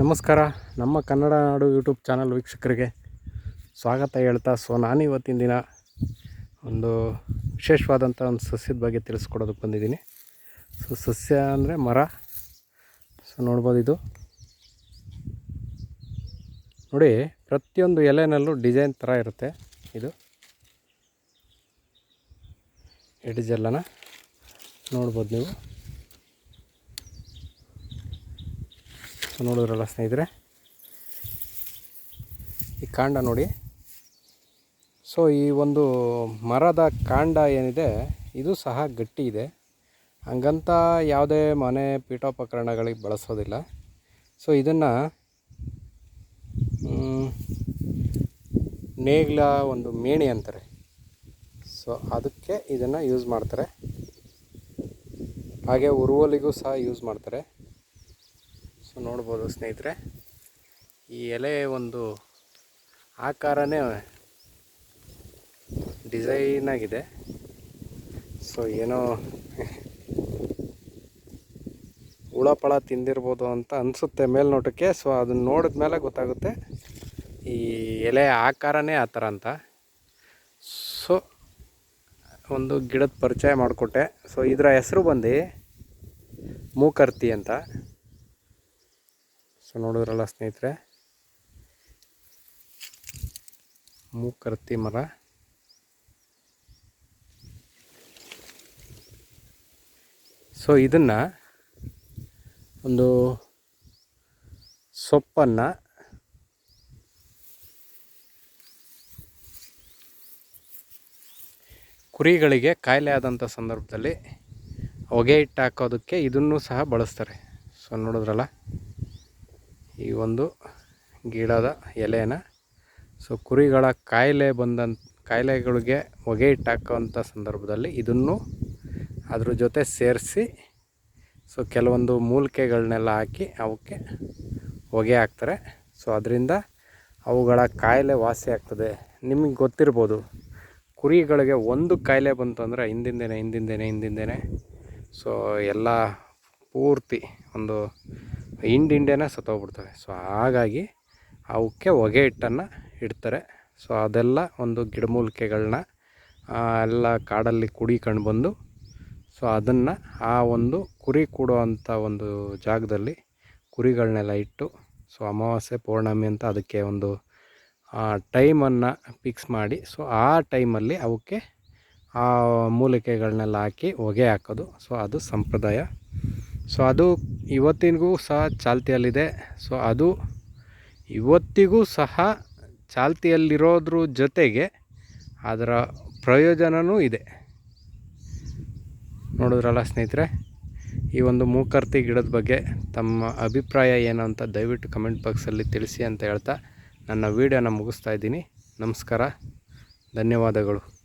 ನಮಸ್ಕಾರ. ನಮ್ಮ ಕನ್ನಡ ನಾಡು YouTube channel ವೀಕ್ಷಕರಿಗೆ ಸ್ವಾಗತ ಹೇಳ್ತಾ, ಸೊ ನಾನು ಇವತ್ತಿನ ದಿನ ಒಂದು ವಿಶೇಷವಾದಂಥ ಒಂದು ಸಸ್ಯದ ಬಗ್ಗೆ ತಿಳಿಸ್ಕೊಡೋದಕ್ಕೆ ಬಂದಿದ್ದೀನಿ. ಸೊ ಸಸ್ಯ ಅಂದರೆ ಮರ. ಸೊ ನೋಡ್ಬೋದು ಇದು. ನೋಡಿ, ಪ್ರತಿಯೊಂದು ಎಲೆನಲ್ಲೂ ಡಿಸೈನ್ ಥರ ಇರುತ್ತೆ ಇದು. ಎಡಿಜೆಲ್ಲನ. ನೋಡ್ಬೋದು ನೀವು. ಸೊ ನೋಡಿದ್ರಲ್ಲ ಸ್ನೇಹಿತರೆ? ಈ ಕಾಂಡ ನೋಡಿ. ಸೊ ಈ ಒಂದು ಮರದ ಕಾಂಡ ಏನಿದೆ, ಇದು ಸಹ ಗಟ್ಟಿ ಇದೆ. ಹಂಗಂತ ಯಾವುದೇ ಮನೆ ಪೀಠೋಪಕರಣಗಳಿಗೆ ಬಳಸೋದಿಲ್ಲ. ಸೊ ಇದನ್ನು ನೇಗ್ಲ ಒಂದು ಮೇಣಿ ಅಂತಾರೆ. ಸೊ ಅದಕ್ಕೆ ಇದನ್ನು ಯೂಸ್ ಮಾಡ್ತಾರೆ. ಹಾಗೆ, ಉರುವಲಿಗೂ ಸಹ ಯೂಸ್ ಮಾಡ್ತಾರೆ. ಸೊ ನೋಡ್ಬೋದು ಸ್ನೇಹಿತರೆ, ಈ ಎಲೆ ಒಂದು ಆಕಾರನೇ ಡಿಸೈನ್ ಆಗಿದೆ. ಸೊ ಏನೋ ಹುಳಪಳ ತಿಂದಿರ್ಬೋದು ಅಂತ ಅನಿಸುತ್ತೆ ಮೇಲ್ನೋಟಕ್ಕೆ. ಸೊ ಅದನ್ನ ನೋಡಿದ ಮೇಲೆ ಗೊತ್ತಾಗುತ್ತೆ ಈ ಎಲೆ ಆಕಾರನೇ ಆ ಥರ ಅಂತ. ಸೊ ಒಂದು ಗಿಡದ ಪರಿಚಯ ಮಾಡಿಕೊಟ್ಟೆ. ಸೊ ಇದರ ಹೆಸರು ಬಂದು ಮೂಕರ್ತಿ ಅಂತ. ಸೊ ನೋಡಿದ್ರಲ್ಲ ಸ್ನೇಹಿತರೆ? ಮೂಕರ್ತಿ ಮರ. ಸೊ ಇದನ್ನು ಒಂದು ಸೊಪ್ಪನ್ನು ಕುರಿಗಳಿಗೆ ಕಾಯಿಲೆ ಆದಂಥ ಸಂದರ್ಭದಲ್ಲಿ ಹೊಗೆ ಹಿಟ್ಟು ಹಾಕೋದಕ್ಕೆ ಇದನ್ನು ಸಹ ಬಳಸ್ತಾರೆ. ಸೊ ನೋಡಿದ್ರಲ್ಲ? ಈ ಒಂದು ಗಿಡದ ಎಲೆನ. ಸೊ ಕುರಿಗಳ ಕಾಯಿಲೆ ಬಂದಂತ, ಕಾಯಿಲೆಗಳಿಗೆ ಹೊಗೆ ಇಟ್ಟಾಕೋಂಥ ಸಂದರ್ಭದಲ್ಲಿ ಇದನ್ನು ಅದ್ರ ಜೊತೆ ಸೇರಿಸಿ ಸೊ ಕೆಲವೊಂದು ಮೂಲಿಕೆಗಳನ್ನೆಲ್ಲ ಹಾಕಿ ಅವಕ್ಕೆ ಹೊಗೆ ಹಾಕ್ತಾರೆ. ಸೊ ಅದರಿಂದ ಅವುಗಳ ಕಾಯಿಲೆ ವಾಸಿ ಆಗ್ತದೆ. ನಿಮಗೆ ಗೊತ್ತಿರ್ಬೋದು, ಕುರಿಗಳಿಗೆ ಒಂದು ಕಾಯಿಲೆ ಬಂತು ಅಂದರೆ ಹಿಂದಿಂದೇನೆ ಹಿಂದಿಂದೇನೆ ಹಿಂದಿಂದೇನೆ. ಸೊ ಎಲ್ಲ ಪೂರ್ತಿ ಒಂದು ಹಿಂಡಿಂಡೇನೆ ಸತ್ತೋಗ್ಬಿಡ್ತವೆ. ಸೊ, ಹಾಗಾಗಿ ಅವಕ್ಕೆ ಹೊಗೆ ಹಿಟ್ಟನ್ನು ಇಡ್ತಾರೆ. ಸೊ, ಅದೆಲ್ಲ ಒಂದು ಗಿಡಮೂಲಿಕೆಗಳನ್ನ ಎಲ್ಲ ಕಾಡಲ್ಲಿ ಕುಡಿಕೊಂಡು ಬಂದು, ಸೊ, ಅದನ್ನು ಆ ಒಂದು ಕುರಿ ಕೂಡುವಂಥ ಒಂದು ಜಾಗದಲ್ಲಿ ಕುರಿಗಳನ್ನೆಲ್ಲ ಇಟ್ಟು, ಸೊ, ಅಮಾವಾಸ್ಯೆ ಪೌರ್ಣಮಿ ಅಂತ ಅದಕ್ಕೆ ಒಂದು ಟೈಮನ್ನು ಫಿಕ್ಸ್ ಮಾಡಿ, ಸೊ, ಆ ಟೈಮಲ್ಲಿ ಅವಕ್ಕೆ ಆ ಮೂಲಿಕೆಗಳನ್ನೆಲ್ಲ ಹಾಕಿ ಹೊಗೆ ಹಾಕೋದು. ಸೊ, ಅದು ಸಂಪ್ರದಾಯ. ಸೊ, ಅದು ಇವತ್ತಿಗೂ ಸಹ ಚಾಲ್ತಿಯಲ್ಲಿದೆ. ಸೊ ಅದು ಇವತ್ತಿಗೂ ಸಹ ಚಾಲ್ತಿಯಲ್ಲಿರೋದ್ರ ಜೊತೆಗೆ ಅದರ ಪ್ರಯೋಜನವೂ ಇದೆ. ನೋಡಿದ್ರಲ್ಲ ಸ್ನೇಹಿತರೆ, ಈ ಒಂದು ಮೂಕರ್ತಿ ಗಿಡದ ಬಗ್ಗೆ ತಮ್ಮ ಅಭಿಪ್ರಾಯ ಏನು ಅಂತ ದಯವಿಟ್ಟು ಕಮೆಂಟ್ ಬಾಕ್ಸಲ್ಲಿ ತಿಳಿಸಿ ಅಂತ ಹೇಳ್ತಾ ನನ್ನ ವೀಡಿಯೋನ ಮುಗಿಸ್ತಾ ಇದ್ದೀನಿ. ನಮಸ್ಕಾರ, ಧನ್ಯವಾದಗಳು.